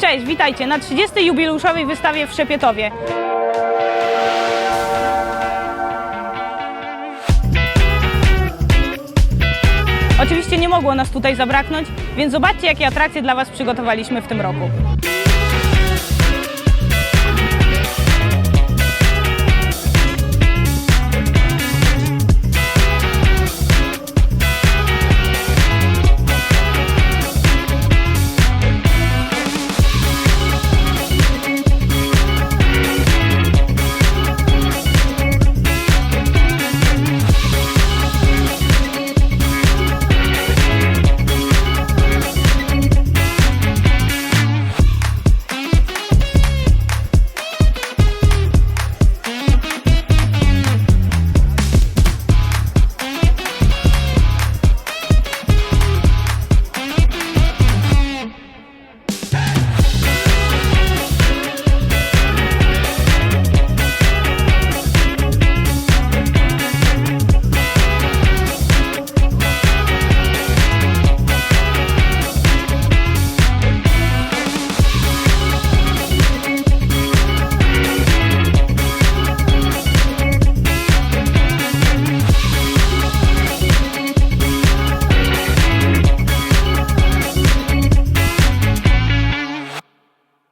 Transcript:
Cześć, witajcie na 30. jubileuszowej wystawie w Szepietowie. Oczywiście nie mogło nas tutaj zabraknąć, więc zobaczcie, jakie atrakcje dla Was przygotowaliśmy w tym roku.